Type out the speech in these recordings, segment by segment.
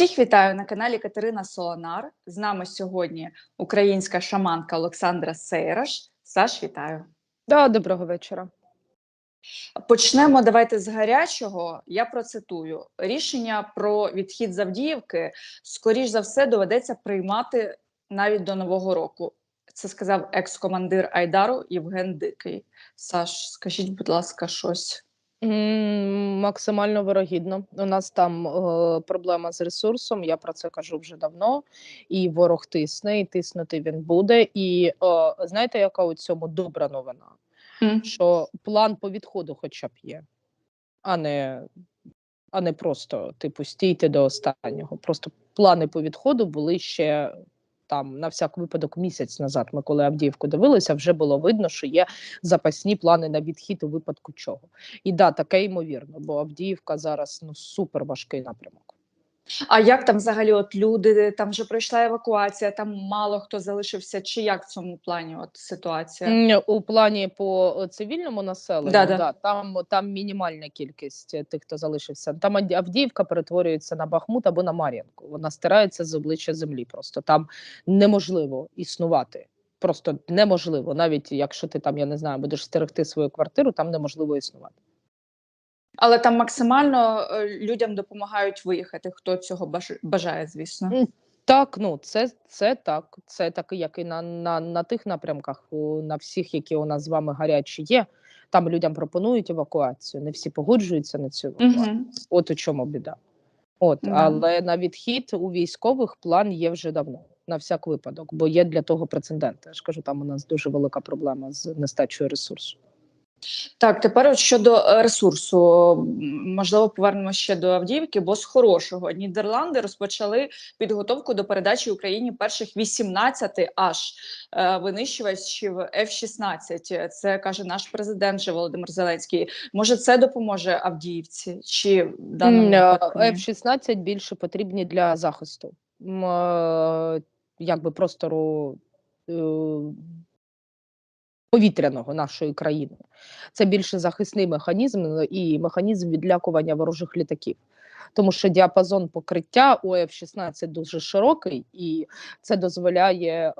Всіх вітаю на каналі Катерина Солонар. З нами сьогодні українська шаманка Олександра Сейраш. Саш, вітаю. Да, доброго вечора. Почнемо давайте з гарячого. Я процитую: рішення про відхід з Авдіївки, скоріш за все, доведеться приймати навіть до нового року. Це сказав екс-командир Айдару Євген Дикий. Саш, скажіть, будь ласка, щось. М, Максимально вирогідно. У нас там е, проблема з ресурсом. Я про це кажу вже давно. І ворог тисне, і тиснути він буде. І е, знаєте, яка у цьому добра новина? М. Що план по відходу, хоча б є, а не, а не просто типу стійте до останнього. Просто плани по відходу були ще. Там на всяк випадок місяць назад, ми коли Авдіївку дивилися, вже було видно, що є запасні плани на відхід у випадку чого. І да, таке ймовірно, бо Авдіївка зараз ну супер важкий напрямок. А як там взагалі от люди? Там вже пройшла евакуація, там мало хто залишився. Чи як в цьому плані от ситуація? У плані по е, цивільному населенню, Да-да. да, там, там мінімальна кількість е, тих, хто залишився. Там Авді- Авдіївка перетворюється на Бахмут або на Мар'їнку. Вона стирається з обличчя землі. Просто там неможливо існувати. Просто неможливо, навіть якщо ти там, я не знаю, будеш стерегти свою квартиру, там неможливо існувати. Але там максимально е, людям допомагають виїхати, хто цього баж- бажає, звісно. Так, ну це, це так. Це так, як і на, на, на тих напрямках, на всіх, які у нас з вами гарячі є. Там людям пропонують евакуацію. Не всі погоджуються на цю евакуацію. Угу. От у чому біда. От, Да. але на відхід у військових план є вже давно, на всяк випадок, бо є для того прецеденти. Я ж кажу, там у нас дуже велика проблема з нестачою ресурсу. Так, тепер от щодо е, ресурсу, можливо, повернемося ще до Авдіївки, бо з хорошого Нідерланди розпочали підготовку до передачі Україні перших 18 аж е, винищувачів F-16. Це каже наш президент же Володимир Зеленський. Може, це допоможе Авдіївці? Чи в даному М, е, випадку ні? F-16 більше потрібні для захисту якби простору повітряного нашої країни. Це більше захисний механізм е, і механізм відлякування ворожих літаків. Тому що діапазон покриття у F-16 дуже широкий, і це дозволяє е,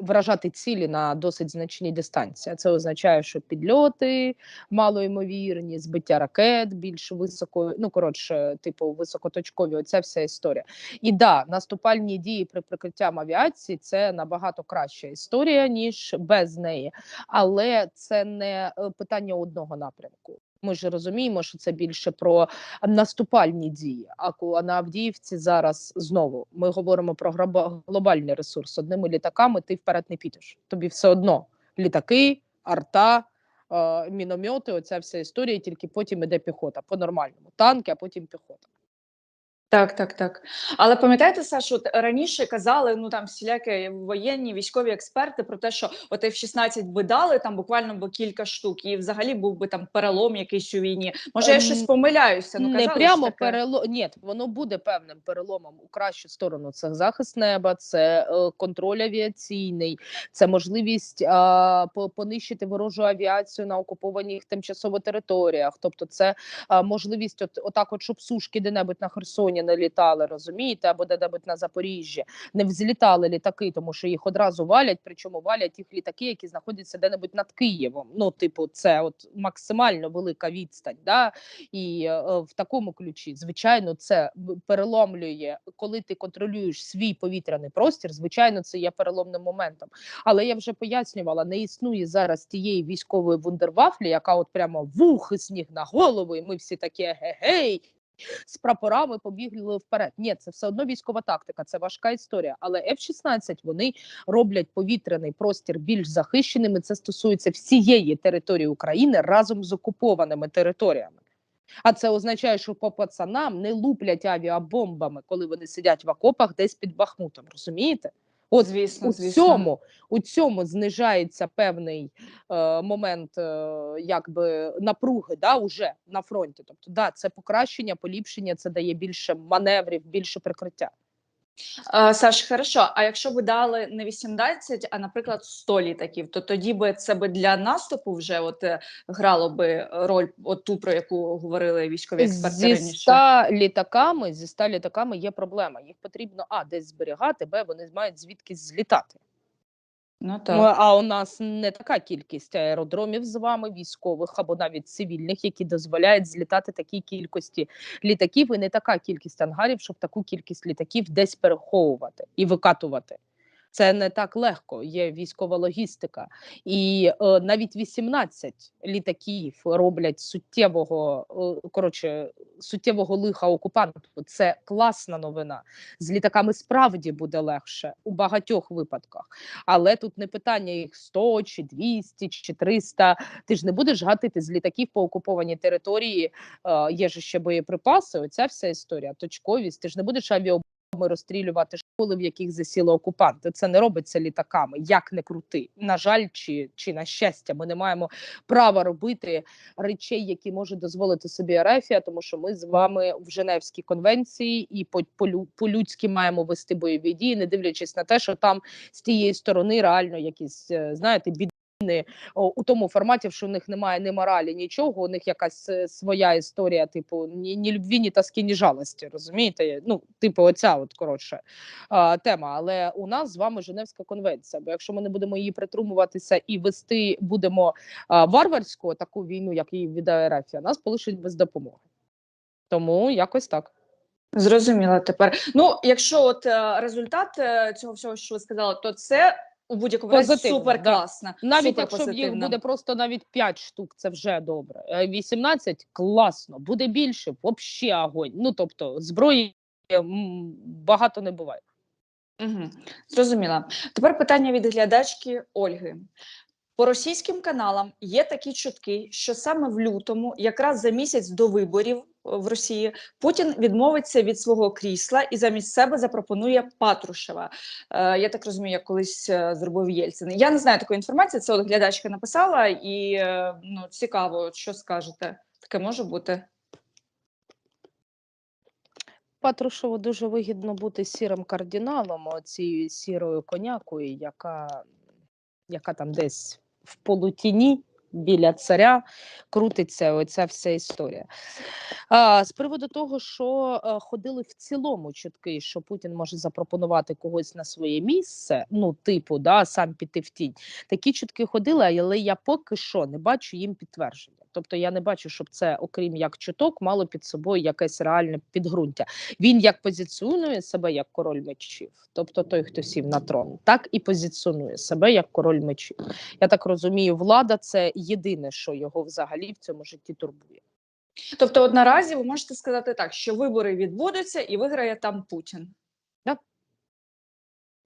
вражати цілі на досить значній дистанції. Це означає, що підльоти малоймовірні, збиття ракет більш високо, ну коротше, типу високоточкові. Оця вся історія. І да, наступальні дії при прикриттям авіації це набагато краща історія ніж без неї, але це не е, питання одного напрямку. Ми ж розуміємо, що це більше про наступальні дії. А на Авдіївці зараз знову ми говоримо про глобальний ресурс. Одними літаками ти вперед не підеш. Тобі все одно літаки, арта, е, міномети. Оця вся історія. Тільки потім іде піхота по нормальному. Танки, а потім піхота. Так, так, так. Але пам'ятаєте, Сашу, раніше казали, ну там всілякі воєнні військові експерти про те, що от F-16 би дали там буквально би кілька штук, і взагалі був би там перелом якийсь у війні. Може, я Ем, щось помиляюся? Ну не казали ж прямо таке. перелом. Ні, воно буде певним переломом у кращу сторону. Це захист неба, це е, контроль авіаційний, це можливість е, понищити ворожу авіацію на окупованих тимчасово територіях. Тобто, це е, можливість, от отак, от щоб сушки де-небудь на Херсоні не літали, розумієте, або де-небудь на Запоріжжі не взлітали літаки, тому що їх одразу валять. Причому валять їх літаки, які знаходяться де-небудь над Києвом. Ну, типу, це от максимально велика відстань. Да? І е, в такому ключі, звичайно, це переломлює, коли ти контролюєш свій повітряний простір. Звичайно, це є переломним моментом. Але я вже пояснювала, не існує зараз тієї військової вундервафлі, яка от прямо вух і сніг на голову, і ми всі такі гей. З прапорами побігли вперед. Ні, це все одно військова тактика, це важка історія. Але F-16 вони роблять повітряний простір більш захищеним. і Це стосується всієї території України разом з окупованими територіями. А це означає, що по пацанам не луплять авіабомбами, коли вони сидять в окопах десь під Бахмутом. Розумієте? От звісно, у звісно. цьому, у цьому знижається певний е, момент е, якби напруги да, уже на фронті. Тобто, да, це покращення, поліпшення, це дає більше маневрів, більше прикриття. Е, Саш, хорошо. А якщо б дали не 18, а наприклад 100 літаків, то тоді би це би для наступу вже от е, грало би роль, от ту про яку говорили військові експерти Зі раніше. 100 літаками, зі 100 літаками є проблема. Їх потрібно а десь зберігати, б вони мають звідки злітати. Ну так. а у нас не така кількість аеродромів з вами, військових або навіть цивільних, які дозволяють злітати такій кількості літаків, і не така кількість ангарів, щоб таку кількість літаків десь переховувати і викатувати. Це не так легко, є військова логістика. І е, навіть 18 літаків роблять суттєвого е, коротше, суттєвого лиха окупанту. Це класна новина. З літаками справді буде легше у багатьох випадках. Але тут не питання їх 100 чи 200 чи 300. Ти ж не будеш гатити з літаків по окупованій території. Е, є ж ще боєприпаси. Оця вся історія, точковість. Ти ж не будеш авіабомби розстрілювати школи, в яких засіли окупанти. Це не робиться літаками. Як не крути. На жаль, чи, чи на щастя, ми не маємо права робити речей, які може дозволити собі Ерефія, тому що ми з вами в Женевській конвенції і по, по, лю- по-людськи маємо вести бойові дії, не дивлячись на те, що там з тієї сторони реально якісь, е, знаєте, бідни о, у тому форматі, що у них немає ні моралі, нічого, у них якась е, своя історія, типу, ні, ні любві, ні тоски, ні жалості. Розумієте? Ну, типу, оця от коротше тема. Але у нас з вами Женевська конвенція. Бо якщо ми не будемо її притримуватися і вести будемо варварську таку війну, як її віддає Рафія, нас полишить без допомоги. Тому якось так. Зрозуміла тепер. Ну, якщо от е, результат е, цього всього, що ви сказали, то це у будь-якому разі супер класна. да. Навіть супер якщо їх буде просто навіть 5 штук, це вже добре. Е, 18 класно, буде більше, взагалі огонь. Ну тобто зброї багато не буває. Угу. Зрозуміла. Тепер питання від глядачки Ольги. По російським каналам є такі чутки, що саме в лютому, якраз за місяць до виборів е, в Росії, Путін відмовиться від свого крісла і замість себе запропонує Патрушева. Е, я так розумію, як колись е, зробив Єльцин. Я не знаю такої інформації. Це от глядачка написала, і е, ну цікаво, що скажете. Таке може бути. Патрушеву дуже вигідно бути сірим кардиналом, цією сірою конякою, яка, яка там десь в полутіні біля царя крутиться оця вся історія. А, з приводу того, що е, ходили в цілому чутки, що Путін може запропонувати когось на своє місце, ну, типу, да, сам піти в тінь. Такі чутки ходили, але я поки що не бачу їм підтвердження. Тобто я не бачу, щоб це, окрім як чуток, мало під собою якесь реальне підґрунтя. Він як позиціонує себе як король мечів, тобто той, хто сів на трон, так і позиціонує себе як король мечів. Я так розумію, влада це єдине, що його взагалі в цьому житті турбує. Тобто, от наразі ви можете сказати так, що вибори відбудуться і виграє там Путін.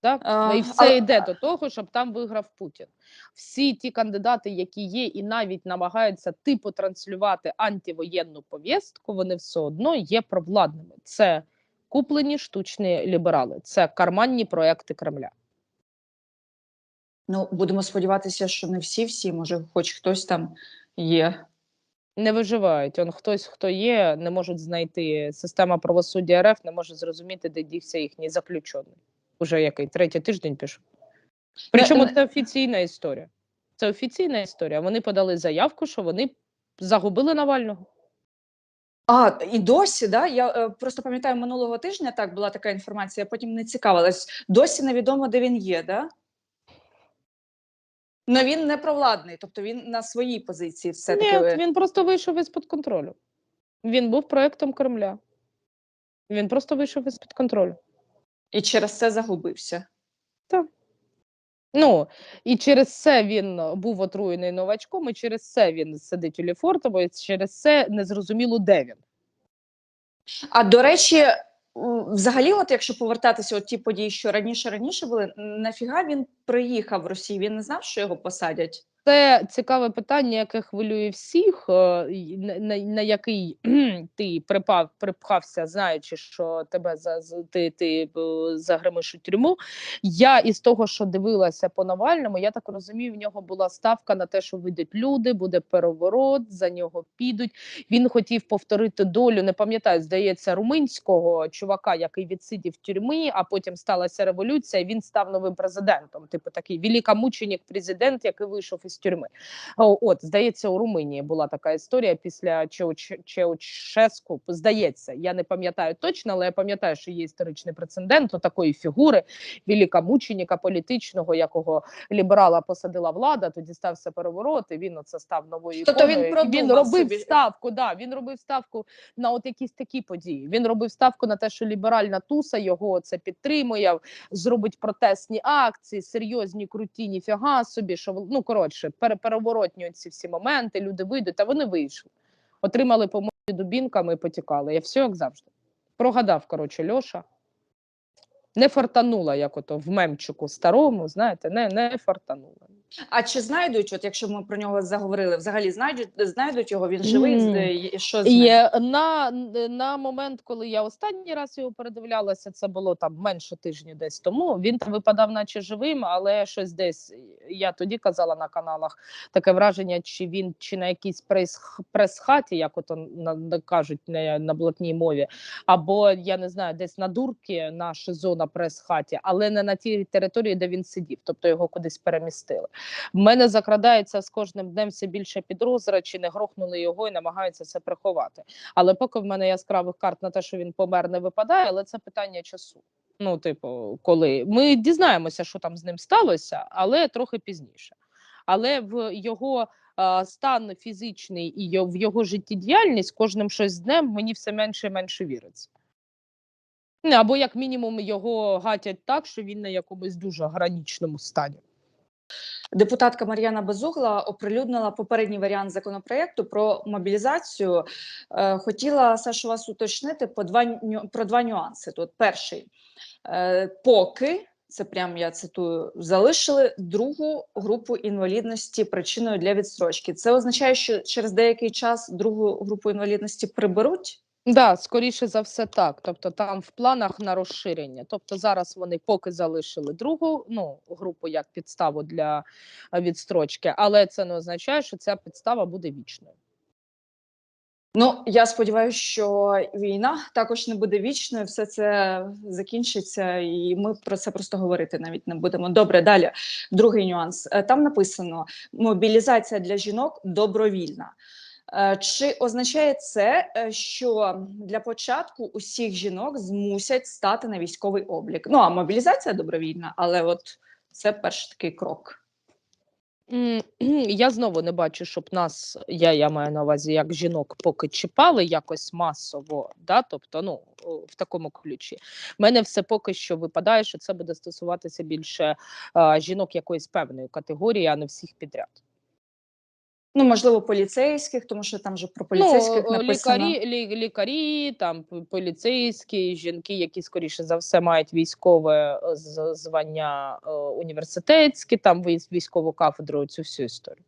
Так? А, і все але- йде до того, щоб там виграв Путін. Всі ті кандидати, які є, і навіть намагаються типу транслювати антивоєнну повістку, вони все одно є провладними. Це куплені штучні ліберали, це карманні проекти Кремля. Ну, будемо сподіватися, що не всі, всі, може, хоч хтось там є. Не виживають. Он хтось, хто є, не можуть знайти система правосуддя РФ, не може зрозуміти, де дівся їхній заключений. Уже який третій тиждень пішов. Причому це офіційна історія. Це офіційна історія. Вони подали заявку, що вони загубили Навального. А, і досі, да? Я е, просто пам'ятаю, минулого тижня так була така інформація, я потім не цікавилась. Досі невідомо, де він є, да? Ну він не провладний, тобто він на своїй позиції все-таки. Ні, він просто вийшов із-під контролю. Він був проектом Кремля. Він просто вийшов із-під контролю. І через це загубився. Так. Ну і через це він е, був отруєний новачком, і через це він сидить у Ліфортово, і через це незрозуміло, де він. А до речі, взагалі, от якщо повертатися от ті події, що раніше раніше були, нафіга він приїхав в Росію? Він не знав, що його посадять. Це цікаве питання, яке хвилює всіх, е, на, на, на який ти припав, припхався, знаючи, що тебе за ти, ти загримиш у тюрму. Я із того, що дивилася по Навальному, я так розумію, в нього була ставка на те, що вийдуть люди, буде переворот, за нього підуть. Він хотів повторити долю, не пам'ятаю, здається, румунського чувака, який відсидів в тюрмі, а потім сталася революція. Він став новим президентом. Типу такий великомученик президент, який вийшов із тюрми. От, здається, у Румунії була така історія після Чеуч- Чеуческу. Здається, я не пам'ятаю точно, але я пам'ятаю, що є історичний прецедент у такої фігури великомученика політичного, якого ліберала посадила влада. Тоді стався переворот, і він оце став новою Тобто він. Він робив собі. ставку. Да, він робив ставку на от якісь такі події. Він робив ставку на те, що ліберальна туса його це підтримує, зробить протестні акції, серйозні, круті, ніфіга собі. Що ну коротше, пере- переворотні ці всі моменти. Люди вийдуть, а вони вийшли, отримали по дубінками і потікали. Я все як завжди. Прогадав, коротше, Льоша. Не фартанула, як ото в мемчику старому, знаєте, не, не фартанула. А чи знайдуть, от якщо ми про нього заговорили, взагалі знайдуть знайдуть його? Він живий? З- Що з ним? Е, на, на момент, коли я останній раз його передивлялася, це було там менше тижня десь тому. Він там випадав, наче живим, але щось десь я тоді казала на каналах таке враження, чи він чи на якійсь прес- прес-хаті, як ото на, на- кажуть на, на блатній мові, або я не знаю, десь на дурки на ШИЗО на прес-хаті, але не на тій території, де він сидів, тобто його кудись перемістили. В мене закрадається з кожним днем все більше підозра, чи не грохнули його і намагаються це приховати. Але поки в мене яскравих карт на те, що він помер, не випадає, але це питання часу. Ну, типу, коли ми дізнаємося, що там з ним сталося, але трохи пізніше. Але в його е, стан фізичний і в його життєдіяльність кожним щось днем мені все менше і менше віриться. Або, як мінімум, його гатять так, що він на якомусь дуже гранічному стані. Депутатка Мар'яна Безугла оприлюднила попередній варіант законопроекту про мобілізацію. Е, Хотіла Сашу вас уточнити по два про два нюанси. Тут перший е, поки. Це прям я цитую, залишили другу групу інвалідності причиною для відстрочки. Це означає, що через деякий час другу групу інвалідності приберуть. Да, скоріше за все так. Тобто там в планах на розширення. Тобто зараз вони поки залишили другу ну, групу як підставу для е, відстрочки, але це не означає, що ця підстава буде вічною. Ну я сподіваюся, що війна також не буде вічною. Все це закінчиться, і ми про це просто говорити навіть не будемо. Добре, далі. Другий нюанс. Е, Там написано: мобілізація для жінок добровільна. Е, Чи означає це, е, що для початку усіх жінок змусять стати на військовий облік? Ну а мобілізація добровільна, але от це перший такий крок. Я знову не бачу, щоб нас, я, я маю на увазі, як жінок поки чіпали якось масово, да? тобто ну, в такому ключі. Мене все поки що випадає, що це буде стосуватися більше а, жінок якоїсь певної категорії, а не всіх підряд. Ну можливо, поліцейських, тому що там же про поліцейських ну, написано. лікарі, лі, лікарі, там поліцейські, жінки, які скоріше за все мають військове е, звання е, університетське, там військову кафедру, цю всю історію.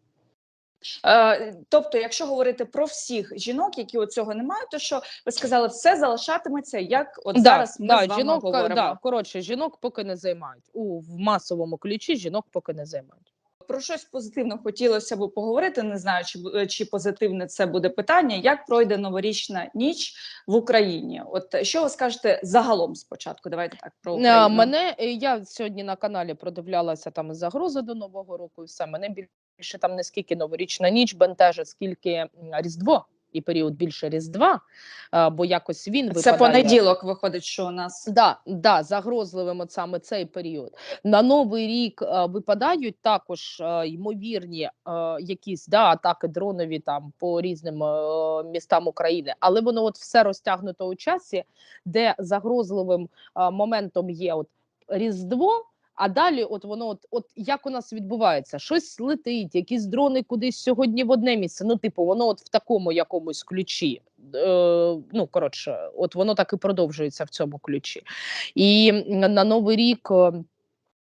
Е, тобто, якщо говорити про всіх жінок, які от цього не мають, то що ви сказали, все залишатиметься, як от зараз ми да, з вами жінок, е, говоримо. да, коротше, жінок поки не займають. У в масовому ключі жінок поки не займають. Про щось позитивно хотілося б поговорити. Не знаю, чи чи позитивне це буде питання. Як пройде новорічна ніч в Україні? От що ви скажете загалом спочатку? Давайте так про Україну. мене е, я сьогодні на каналі продивлялася там загрози до нового року, і все мене більше там не скільки новорічна ніч бентежить, скільки Різдво і період більше Різдва, бо якось він Це понеділок виходить, що у нас Да, да, загрозливим от саме цей період. На новий рік випадають також ймовірні якісь да, атаки дронові там по різним містам України, але воно от все розтягнуто у часі, де загрозливим моментом є от Різдво. А далі, от воно, от, от як у нас відбувається, щось летить, якісь дрони кудись сьогодні в одне місце. Ну, типу, воно от в такому якомусь ключі. Е, ну, коротше, от воно так і продовжується в цьому ключі. І на новий рік. е,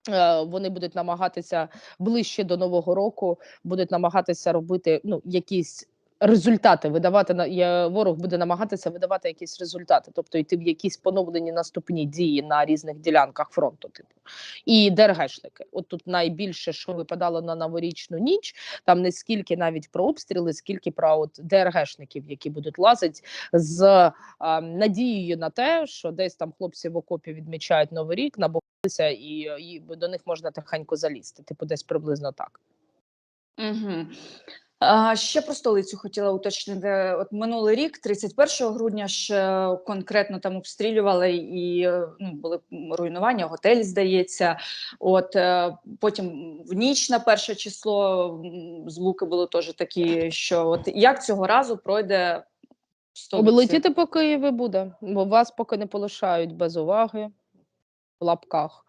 е, Вони будуть намагатися ближче до нового року, будуть намагатися робити ну якісь результати видавати я- ворог буде намагатися видавати якісь результати, тобто йти в якісь поновлені наступні дії на різних ділянках фронту, типу і ДРГшники. От тут найбільше, що випадало на новорічну ніч, там не скільки навіть про обстріли, скільки про от ДРГшників, які будуть лазити з а, надією на те, що десь там хлопці в окопі відмічають новий рік, набухалися, і, і до них можна тихенько залізти. Типу, десь приблизно так. Угу. Ще про столицю хотіла уточнити. От минулий рік, 31 грудня, ж конкретно там обстрілювали і ну, були руйнування, готель, здається. От е, потім в ніч на перше число звуки були теж такі, що от як цього разу пройде столиця? Летіти по Києві буде, бо вас поки не полишають без уваги в лапках.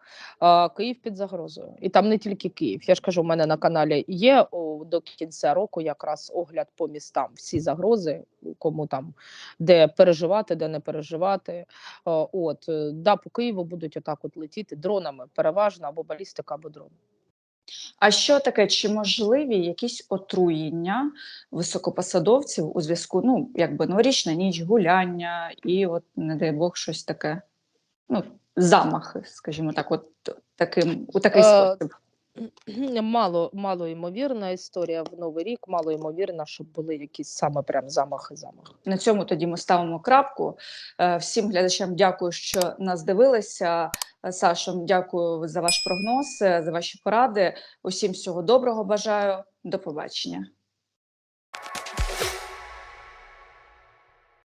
Київ під загрозою. І там не тільки Київ. Я ж кажу, у мене на каналі є до кінця року якраз огляд по містам. Всі загрози, кому там де переживати, де не переживати. От е, да, по Києву будуть отак от летіти дронами, переважно або балістика, або дрон. А що таке? Чи можливі якісь отруєння високопосадовців у зв'язку? Ну, якби новорічна ніч, гуляння, і от, не дай Бог, щось таке. Ну, замахи, скажімо так, от таким у такий Е, спосіб. Мало, мало ймовірна історія в Новий рік, мало ймовірно, щоб були якісь саме прям замахи замахи. На цьому тоді ми ставимо крапку. Е, Всім глядачам дякую, що нас дивилися. Е, Сашо, дякую за ваш прогноз, за ваші поради. Усім всього доброго бажаю. До побачення.